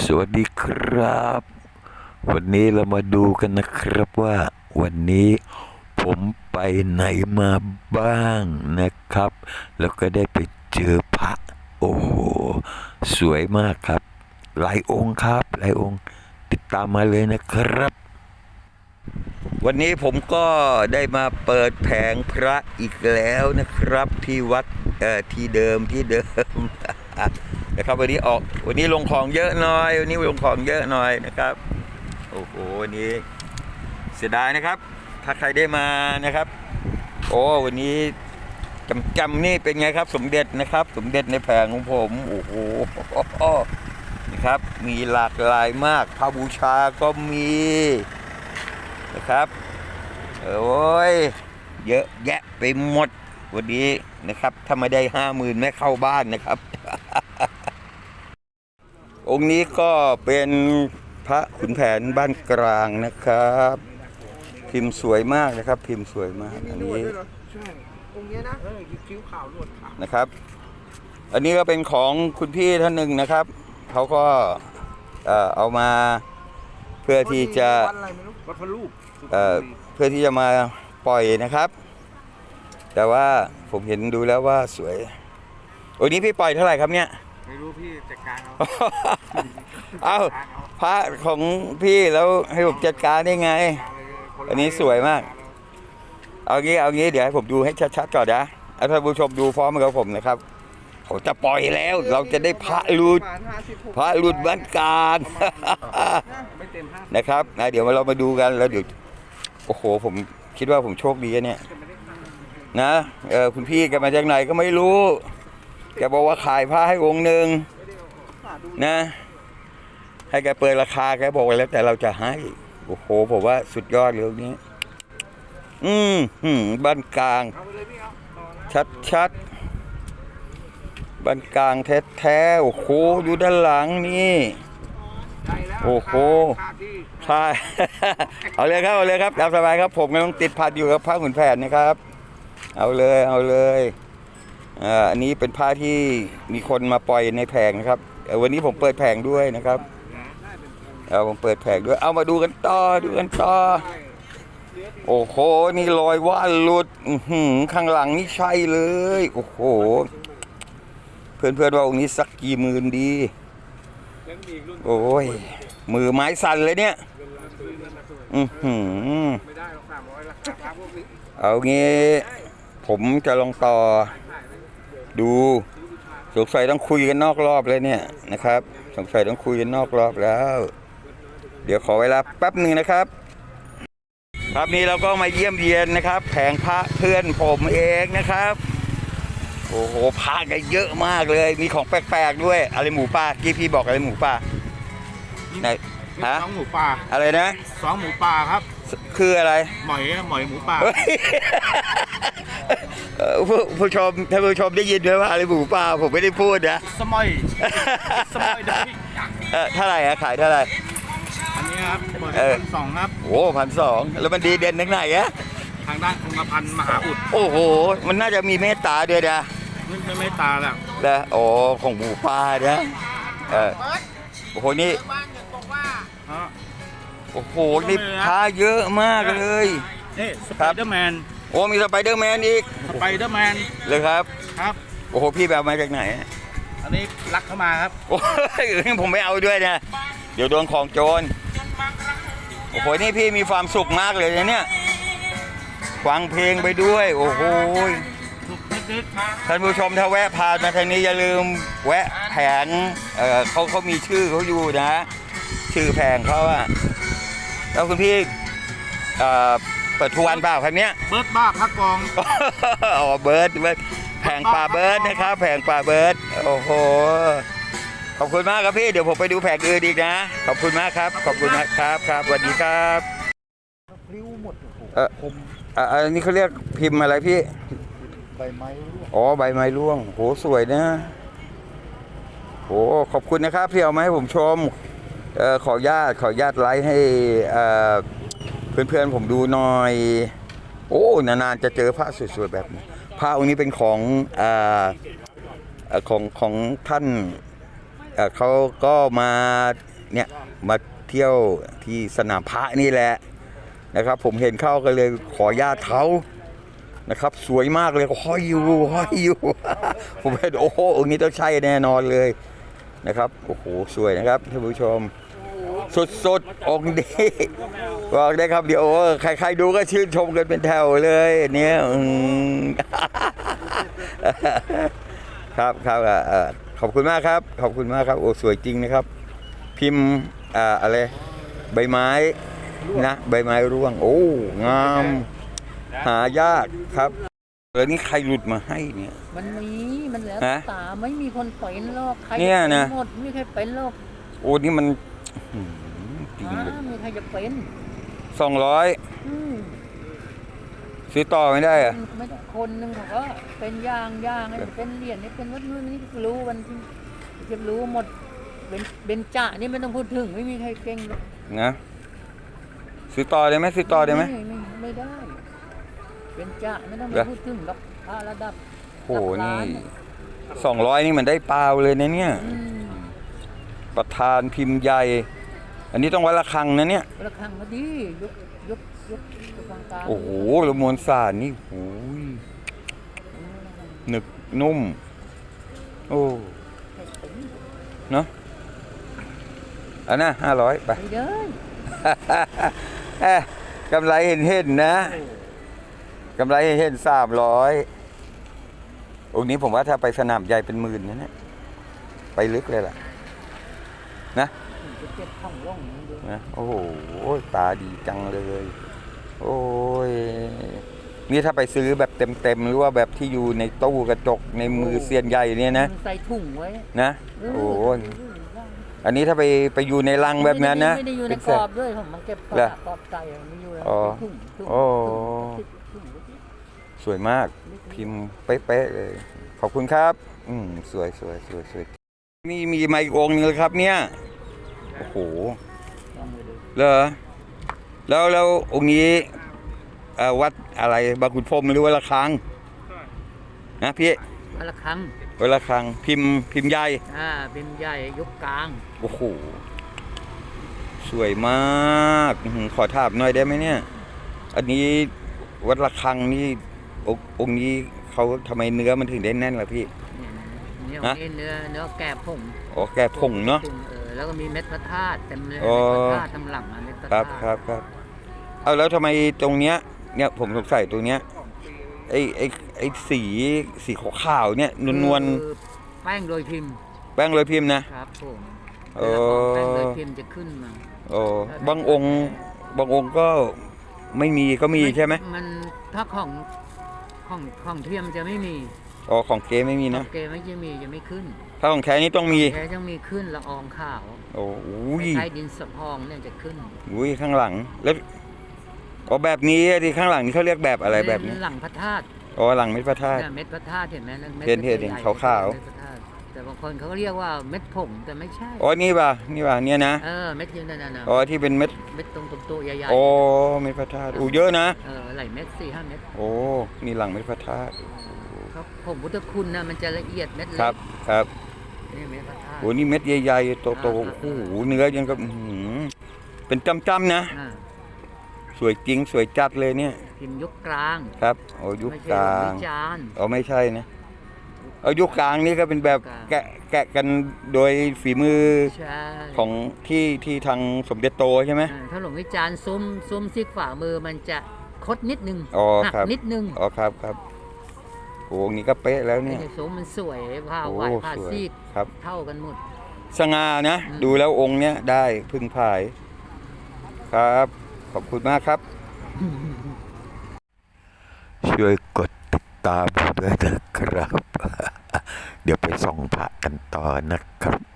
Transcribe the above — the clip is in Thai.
สวัสดีครับ วันนี้เรามาดูกันนะครับว่า วันนี้ผมไปไหนมาบ้างนะครับ แล้วก็ได้ไปเจอพระ โอ้โห สวยมากครับ หลายองค์ครับ หลายองค์ติดตามมาเลยนะครับ วันนี้ผมก็ได้มาเปิดแผงพระอีกแล้วนะครับ ที่วัดเอ่อที่เดิมที่เดิม นะครับวันนี้ออกวันนี้ลงของเยอะหน่อย วันนี้ลงของเยอะหน่อยนะครับโอ้โหวันนี้เสียดายนะครับ ถ้าใครได้มานะครับ โอ้วันนี้จำจำนี่เป็นไงครับ สมเด็จนะครับ สมเด็จในแผงของผมโอ้โหนะครับ มีหลากหลายมากพระบูชาก็มีนะครับโอ้ยเยอะแยะไปหมดวันนี้นะครับ ถ้าไม่ได้ห้าหมื่นไม่เข้าบ้านนะครับ องค์นี้ก็เป็นพระขุนแผนบ้านกลางนะครับ พิมพ์สวยมากนะครับ พิมพ์สวยมากอันหนวดนี้ด้วยเหรอใช่องค์เนี้ยนะเออคิ้วขาวหนวดขาวนะครับ อันนี้ก็เป็นของคุณพี่ท่านหนึ่งนะครับเขาก็เอ่อเอามาเพื่อที่จะวัดอะไรไม่รู้วัดพระลูกสุพรรณเอ่อบุรีเพื่อที่จะมาปล่อยนะครับ แต่ว่าผมเห็นดูแล้วว่าสวยวันนี้พี่ปล่อยเท่าไหร่ครับเนี่ย ไม่รู้พี่จัดการเอาเอาพระของพี่แล้วให้ผมจัดการได้ไง อันนี้สวยมาก เอางี้เอางี้เดี๋ยวให้ผมดูให้ชัดๆก่อนนะเอาท่านผู้ชมดูพร้อมกับผมนะครับผมจะปล่อยแล้วเราจะได้พระหลุดพระหลุดบ้านกลางไม่เต็มห้านะครับนะเดี๋ยวเรามาดูกันแล้วเดี๋ยวโอ้โหผมคิดว่าผมโชคดีอะเนี่ย นะเออคุณพี่แกมาจากไหนก็ไม่รู้ แกบอกว่าขายผ้าให้องค์หนึ่งนะ ให้แกเปิดราคาแกบอกไว้แล้วแต่เราจะให้ โอ้โหผมว่าสุดยอดเลยองนี้ อืมหืมบ้านกลาง ชัดชัดบ้านกลางแท้แท้โอ้โหอยู่ด้านหลังนี่โอ้โหใช่เอาเลยครับ เอาเลยครับตามสบายครับ ผมกำลังติดพัดอยู่กับผ้าขุนแผนนะครับ เอาเลย เอาเลย อ่าอันนี้เป็นผ้าที่มีคนมาปล่อยในแผงนะครับ วันนี้ผมเปิดแผงด้วยนะครับเอาผมเปิดแผงด้วย เอามาดูกันต่อดูกันต่อ โอ้โห นี่รอยว่านหลุดอื้อหืข้างหลังนี่ใช่เลย โอ้โห เพื่อนๆว่าองค์นี้สักกี่หมื่นดี โอ้ย มือไม้สั่นเลยเนี่ย อือหือไม่ได้หรอกสามเอางี้ ผมจะลองต่อ ดูสงสัยต้องคุยกันนอกรอบเลยเนี่ยนะครับ สงสัยต้องคุยกันนอกรอบแล้ว เดี๋ยวขอเวลาแป๊บหนึ่งนะครับ ครับนี้เราก็มาเยี่ยมเยียนนะครับแผงพระเพื่อนผมเองนะครับโอ้โหพระกันเยอะมากเลย มีของแปลกๆด้วย อะไรหมูป่ากี้พี่บอกอะไรหมูป่าไหนฮะสองหมูป่าอะไรนะสองหมูป่าครับ คืออะไร หมอยหมอยหมูป่าเฮ้ยเอ่อผู้ผู้ชมท่านผู้ชมได้ยินไหมว่าอะไรหมูป่าผมไม่ได้พูดนะสมอยสมอยเด็กพี่เออเท่าไหร่อะขายเท่าไหร่ อันนี้ครับหมอยเออ พันสองครับ โอ้พันสองแล้วมันดีเด่นทั้งไหนอะทางด้านองค์พันธ์มหาอุดโอ้โห มันน่าจะมีเมตตาด้วยนะไม่ไม่ไม่ตาแล้วนะโอ้ของหมูป่านะเออโอ้โหนี่ฮะ โอ้โหนี่พาเยอะมากเลย นี่สครัไปบเดอร์แมนโอ้มีสไปเดอร์แมนอีกสไปเดอร์แมนเลยครับครับโอ้โหพี่แบบมาจากไหนอันนี้รักเข้ามาครับโอ้ยผมไม่เอาด้วยนะเดี๋ยวโดนของโจรโอ้โหนี่พี่มีความสุขมากเลยนะเนี่ยฟังเพลงไปด้วย โอ้โหทุกนิดท่านผู้ชมถ้าแวะผ่านมาทางนี้อย่าลืมแวะแผงเออเขาเขามีชื่อเขาอยู่นะ ชื่อแผงเขาอะ แล้วคุณพี่เอ่อเปิดทุกวันเปล่าครับเนี้ยๆเบิร์ดบ้าพักกอง อ๋อเบิร์ดเบิร์ดแผงป่าเบิร์ดนะครับแผงป่าเบิร์ดโอ้โหขอบคุณมากครับพี่เดี๋ยวผมไปดูแผงอื่นอีกนะ ขอบคุณมากครับ ขอบคุณมากครับครับสวัสดีครับพลิ้วหมดโอ้โหเอออะอันนี้เขาเรียกพิมพ์อะไรพี่ ใบไม้ร่วงอ๋อใบไม้ร่วง โหสวยนะ โหขอบคุณนะครับที่เอามาให้ผมชมเออ ขออนุญาตขออนุญาตไลฟ์ให้เพื่อนๆผมดูหน่อย โอ้นานๆจะเจอพระสวยๆแบบนี้พระองค์นี้เป็นของออของของท่านเเขาก็มาเนี่ยมาเที่ยวที่สนามพระนี่แหละนะครับ ผมเห็นเข้าก็เลยขอญาตเขานะครับ สวยมากเลยห้อยอยู่ห้อยอยู่ผมเห็นโอ้โหองค์นี้ต้องใช่แน่นอนเลยนะครับ โอ้โห สวยนะครับท่านผู้ชม สุดๆ องค์นี้บอกได้ครับเดี๋ยวใครๆดูก็ชื่นชมกันเป็นแถวเลยเนี่ยอืมครับครับเอ่อเอ่อขอบคุณมากครับ ขอบคุณมากครับโอ้สวยจริงนะครับ พิมพ์อ่าอะไรใบไม้นะใบไม้ร่วง โอ้งาม หายากครับแล้วนี่ใครหลุดมาให้เนี่ย มันมีมันแล้วฮะตาไม่มีคนเป็นหรอกใครเนี่ยนะเป็หมดไม่มีใครเป็นหรอกโอ้นี่มันอื้อหือจ ริงอ่าเลยไม่มีใครจะเป็นสองร้อยอืมซื้อต่อไม่ได้เหรอะไม่ต้องคนหนึงเขาก็เป็นอย่างอย่างไอ้เป็นเหรียญนี่เป็นวัดนู้นนี่รู้วันที่จะรู้หมดเป็นเป็นจ่านี่ไม่ต้องพูดถึงไม่มีใครเก่งหรอกนะซื้อต่อได้ไหมซื้อต่อได้ไหม ไม่ไม่ไม่ได้ เป็นจ่าไม่ต้องเหรอมาพูดถึงหรอกพระระดับโหนี่สองร้อยนี่มันได้เปล่าเลยนะเนี่ย อืมประธานพิมพ์ใหญ่ อันนี้ต้องวัดระฆังนะเนี่ย ระฆังก็ดียกยกยกยกกลางกลางโอ้โหแล้วมวลสารนี่โอ้ยหนึกนุ่ม โอ้เนอะอันน่ะห้าร้อยไปไปเลยเอ๊ะกำไรเห็นเห็นๆนะกำไรเห็นเห็นสามร้อยองค์นี้ผมว่าถ้าไปสนามใหญ่เป็นหมื่นนะเนี่ยไปลึกเลยล่ะจะ เจ็บท้องร่องมันดูนะโอ้โหตาดีจังเลย โอ้ยนี่ถ้าไปซื้อแบบเต็มๆหรือว่าแบบที่อยู่ในตู้กระจกในมือเซียนใหญ่เนี่ยนะมัใส่ถุงไว้นะโอ้ยอันนี้ถ้าไปไปอยู่ในลังแบบนั้นนะไม่ได้อยู่ในเป็นกแสรนอบด้วยผมมาเก็บกเหรระอกรอบไก่ไม่อยู่แล้วอ๋อถุงถุงโอ้ถุงถุงสวยมากพิมพ์เป๊ะๆเลยขอบคุณครับ อืมสวยสวยสวยสวยมีมีไมค์องค์นึงเลยครับเนี่ยโอ้โหลองดูเหรอแล้วแล้วองค์นี้เอ่อวัดอะไรบางขุนพรหมหรือว่าละครังนะพี่วันละครั้งวัดละครังพิมพ์พิมพ์ใหญ่อ่าเป็นใหญ่ยกกลางโอ้โหสวยมากอื้อหือขอถามหน่อยได้ไหมเนี่ย อันนี้วัดละครังนี่องค์องค์นี้เขาทำไมเนื้อมันถึงได้แน่นล่ะพี่เนี่ยฮะนี่เนื้อเนื้อแกะผงอ๋อแกผงเนาะผเออ แล้วก็มีเม็ดพระธาตุเต็มเลยอ๋อเม็ดพระธาตุทำหลังอะเม็ดพระครัธาบตุครับครับเอาแล้วทำไมตรงเนี้ยเนี่ยผมสงสัยตรงเนี้ยไอ้ไอ้ไอ้สีสีขาวๆเนี่ยนวลคือแป้งโดยพิมพ์ๆแป้งโรยพิมพ์นะ ครับผมเออ แป้งโดยพิมพ์จะขึ้นมาโอ้บางองค์บางองค์ก็ไม่มีก็มีใช่ไหมมันถ้าของของของเทียมจะไม่มี อ๋อของเกไม่มีขนะองเกไม่จะมีจะไม่ขึ้น ถ้าของแท้นี่ต้องมีแค่ยังมีขึ้นละอองขาวโอ้อุ้ยใช้ดินสะพองเนี่ยจะขึ้นอุ้ยข้างหลังแล้วอ๋อแบบนี้ที่ข้างหลังนี่เขาเรียกแบบอะไรแบบนี้หลังพระธาตุอ๋อหลังเม็ดพระธาตุเนี่ยเม็ดพระธาตุเห็นไหมนั่นม็ดเห็นเห็นใญ่เห็นๆขาวๆเม็ดพระธาตุแต่บางคนเขาก็เรียกว่าเม็ดผงแต่ไม่ใช่อ๋อนี่ป่ะนี่ป่ะเนี่ยนะเออเม็ดเยอะนั่นน่ะอ๋อที่เป็นเม็ดเม็ดตรงตัวใหญ่โอ้เม็ดพระธาตุอู้เยอะนะๆเออหลายเม็ดสี่ห้าเม็ดโอ้นี่หลังเม็ดพระธาตุ เขาผงพุทธคุณนะมันจะละเอียดเม็ดเล็กครับครับนี่เม็ดพระธาตุ โอ้นี่เม็ดใหญ่ๆโตๆโอ้โหเนื้อยังกับอื้อหือเป็นจำๆนะ อ่าสวยจริงสวยจัดเลยเนี่ยพิมพ์ยกกลางครับโอ้ยุคไม่กใช่ลางวิจารณ์อ๋อไม่ใช่นะเอายุคกลางนี่ก็เป็นแบบกลาง แกะแกะกันโดยฝีมือใช่ของที่ที่ทางสมเด็จโตใช่ไหม อ่าถ้าหลวงวิจารณ์ซุ้มซุ้มซิกฝ่ามือมันจะคดนิดนึงอ๋อหักครับ นิดนึง อ๋อครับครับ โอ้นี่ก็เป๊ะแล้วไอ้เนี่ยซุ้มมันสวยผ้าโอ้ไหวผ้าสวยซีกครับ เท่ากันหมด สง่านะอืมดูแล้วองค์เนี้ยได้พึ่งพาย ครับ ขอบคุณมากครับ ช่วยกดติดตามด้วยนะครับ เดี๋ยวไปส่องพระกันต่อนะครับ